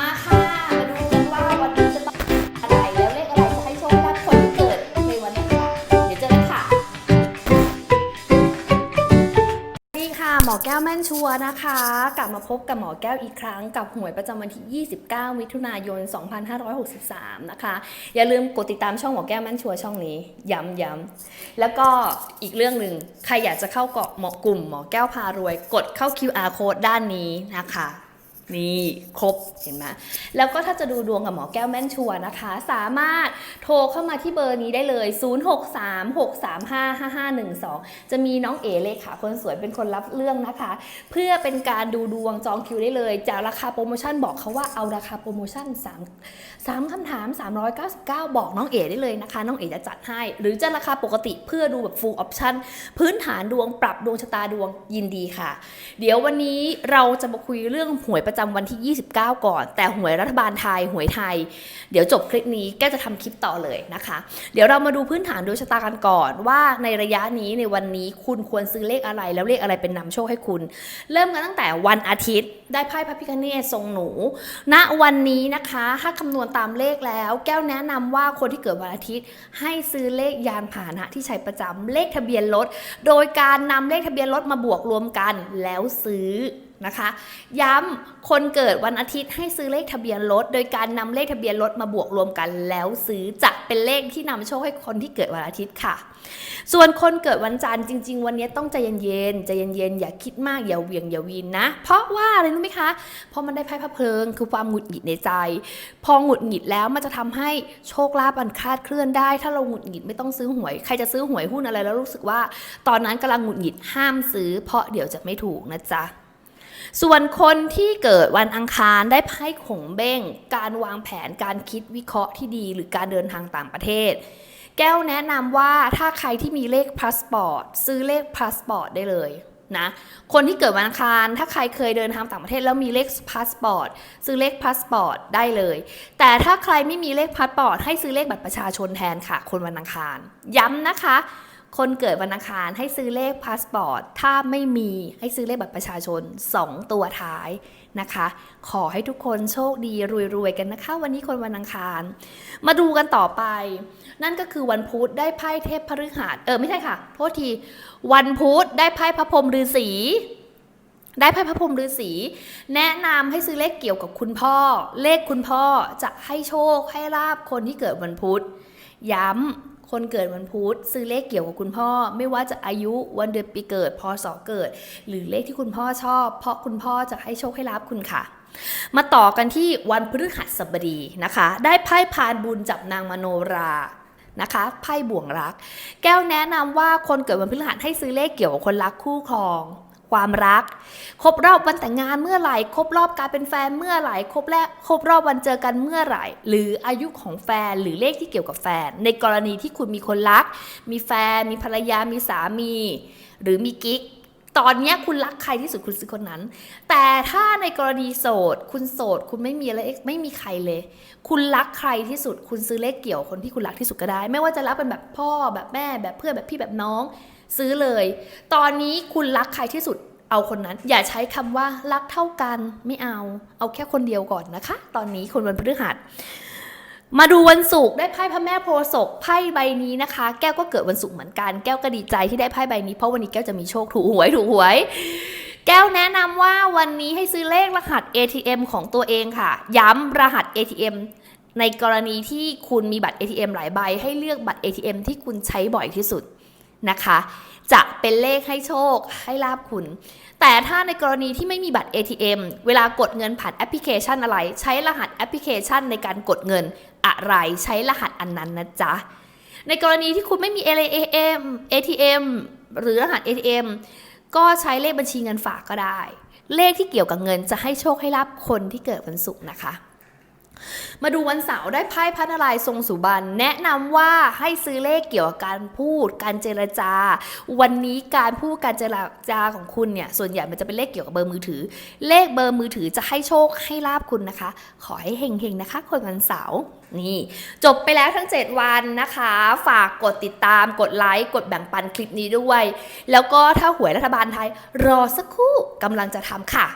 มาค่ะ มาดูกันว่าวันนี้จะต้องอะไรแล้วเลขอะไรจะให้โชคลาภคนที่เกิดในวันนี้ค่ะ เดี๋ยวเจอกันค่ะ สวัสดีค่ะ หมอแก้วแม่นชัวร์นะคะ กลับมาพบกับหมอแก้วอีกครั้งกับหวยประจำวันที่ 29 มิถุนายน 2563 นะคะ อย่าลืมกดติดตามช่องหมอแก้วแม่นชัวร์ช่องนี้ ย้ำย้ำแล้วก็อีกเรื่องหนึ่งใครอยากจะเข้าเกาะหมอกลุ่มหมอแก้วพารวย กดเข้า QR code ด้านนี้นะคะ นี่ครบเห็นไหมแล้วก็ถ้าจะดูดวงกับหมอแก้วแม่นชัวนะคะ สามารถโทรเข้ามาที่เบอร์นี้ได้เลย 0636355512 จะมีน้องเอเลยค่ะคนสวยเป็นคนรับเรื่องนะคะ เพื่อเป็นการดูดวงจองคิวได้เลย จากราคาโปรโมชั่นบอกเขาว่าเอาราคาโปรโมชั่น 3 3คำถาม 399 บอกน้องเอได้เลยนะคะ น้องเอจะจัดให้ หรือจะราคาปกติเพื่อดูแบบ full option พื้นฐานดวงปรับดวงชะตาดวงยินดีค่ะ เดี๋ยววันนี้เราจะมาคุยเรื่องหวยประจจำวันที่ 29 ก่อน แต่หวยรัฐบาลไทยหวยไทย เดี๋ยวจบคลิปนี้แกจะทำคลิปต่อเลยนะคะ เดี๋ยวเรามาดูพื้นฐานดวงชะตากันก่อน ว่าในระยะนี้ในวันนี้คุณควรซื้อเลขอะไร แล้วเลขอะไรเป็นนำโชคให้คุณ เริ่มกันตั้งแต่วันอาทิตย์ ได้ไพ่พระพิคเนศทรงหนู ณวันนี้นะคะถ้าคำนวณตามเลขแล้ว แก้วแนะนำว่าคนที่เกิดวันอาทิตย์ ให้ซื้อเลขยานพาหนะที่ใช้ประจำเลขทะเบียนรถโดยการนำเลขทะเบียนรถมาบวกรวมกันแล้วซื้อ นะคะ ย้ำคนเกิดวันอาทิตย์ให้ซื้อเลขทะเบียนรถ โดยการนำเลขทะเบียนรถมาบวกรวมกัน แล้วซื้อจะเป็นเลขที่นำโชคให้คนที่เกิดวันอาทิตย์ค่ะ ส่วนคนเกิดวันจันทร์จริง ๆ วันนี้ต้องใจเย็นๆใจเย็นๆอย่าคิดมากอย่าเวียงอย่าวีนนะ เพราะว่าอะไรรู้ไหมคะเพราะมันได้ไพ่พระเพลิงคือความหงุดหงิดในใจ พอหงุดหงิดแล้วมันจะทำให้โชคลาภมันคาดเคลื่อนได้ ถ้าเราหงุดหงิดไม่ต้องซื้อหวยใครจะซื้อหวยหุ้นอะไรแล้วรู้สึกว่า ตอนนั้นกำลังหงุดหงิดห้ามซื้อ เพราะเดี๋ยวจะไม่ถูกนะจ๊ะ ส่วนคนที่เกิดวันอังคารได้ไพ่ขงเบ้ง การวางแผนการคิดวิเคราะห์ที่ดีหรือการเดินทางต่างประเทศ แก้วแนะนำว่าถ้าใครที่มีเลขพาสปอร์ตซื้อเลขพาสปอร์ตได้เลยนะคนที่เกิดวันอังคาร ถ้าใครเคยเดินทางต่างประเทศแล้วมีเลขพาสปอร์ตซื้อเลขพาสปอร์ตได้เลย แต่ถ้าใครไม่มีเลขพาสปอร์ตให้ซื้อเลขบัตรประชาชนแทนค่ะ คนวันอังคาร ย้ำนะคะ คนเกิดวันอังคารให้ซื้อเลขพาสปอร์ต ถ้าไม่มีให้ซื้อเลขบัตรประชาชน 2 ตัวท้ายนะคะ ขอให้ทุกคนโชคดีรวยๆกันนะคะ วันนี้คนวันอังคาร มาดูกันต่อไป นั่นก็คือวันพุธได้ไพ่เทพพฤหัสเออไม่ใช่ค่ะโทษที วันพุธได้ไพ่พระพรหมฤาษีได้ไพ่พระพรหมฤาษีแนะนำให้ซื้อเลขเกี่ยวกับคุณพ่อ เลขคุณพ่อจะให้โชคให้ลาบคนที่เกิดวันพุธ ย้ำคนเกิดวันพุธซื้อเลขเกี่ยวกับคุณพ่อ ไม่ว่าจะอายุวันเดือนปีเกิดพศเกิด หรือเลขที่คุณพ่อชอบ เพราะคุณพ่อจะให้โชคให้ลาบคุณค่ะมาต่อกันที่วันพฤหัสบดีนะคะ ได้ไพ่พานบุญจับนางมโนรานะคะไพ่บ่วงรัก แก้วแนะนำว่าคนเกิดวันพฤหัสให้ซื้อเลขเกี่ยวกับคนรักคู่ครอง ความรัก ครบรอบวันแต่งงานเมื่อไหร่ ครบรอบการเป็นแฟนเมื่อไหร่ ครบแรกครบรอบวันเจอกันเมื่อไหร่ หรืออายุของแฟนหรือเลขที่เกี่ยวกับแฟน ในกรณีที่คุณมีคนรัก มีแฟน มีภรรยา มีสามี หรือมีกิ๊กตอนนี้คุณรักใครที่สุดคุณซื้อคนนั้น แต่ถ้าในกรณีโสด คุณโสด คุณไม่มีอะไรไม่มีใครเลย คุณรักใครที่สุด คุณซื้อเลขเกี่ยวคนที่คุณรักที่สุดก็ได้ ไม่ว่าจะรักเป็นแบบพ่อแบบแม่แบบเพื่อนแบบพี่แบบน้อง ซื้อเลย ตอนนี้คุณรักใครที่สุดเอาคนนั้น อย่าใช้คำว่ารักเท่ากันไม่เอา เอาแค่คนเดียวก่อนนะคะ ตอนนี้คนวันพฤหัสมาดูวันศุกร์ได้ไพ่พระแม่โพศพไพ่ใบนี้นะคะ แก้วก็เกิดวันศุกร์เหมือนกันแก้วก็ดีใจที่ได้ไพ่ใบนี้เพราะวันนี้แก้วจะมีโชคถูกหวยถูกหวย แก้วแนะนำว่าวันนี้ให้ซื้อเลขรหัส ATM ของตัวเองค่ะ ย้ำรหัส ATM ในกรณีที่คุณมีบัตร ATM หลายใบ ให้เลือกบัตร ATM ที่คุณใช้บ่อยที่สุด นะคะ จะเป็นเลขให้โชคให้ลาบคุณ แต่ถ้าในกรณีที่ไม่มีบัตร ATM เวลากดเงินผ่านแอปพลิเคชันอะไร ใช้รหัสแอปพลิเคชันในการกดเงินอะไรใช้รหัสอันนั้นนะจ๊ะ ในกรณีที่คุณไม่มี ATM ATM หรือรหัส ATM ก็ใช้เลขบัญชีเงินฝากก็ได้ เลขที่เกี่ยวกับเงินจะให้โชคให้ลาบคนที่เกิดวันศุกร์นะคะ มาดูวันเสาร์ได้ไพ่พระนารายทรงสุบรรณแนะนำว่าให้ซื้อเลขเกี่ยวกับการพูด การเจรจา วันนี้การพูดการเจรจาของคุณเนี่ยส่วนใหญ่มันจะเป็นเลขเกี่ยวกับเบอร์มือถือ เลขเบอร์มือถือจะให้โชคให้ลาบคุณนะคะ ขอให้เฮงๆนะคะ คนวันเสาร์นี่ จบไปแล้วทั้ง 7 วันนะคะ ฝากกดติดตามกดไลค์กดแบ่งปันคลิปนี้ด้วย แล้วก็ถ้าหวยรัฐบาลไทย รอสักครู่กำลังจะทำค่ะ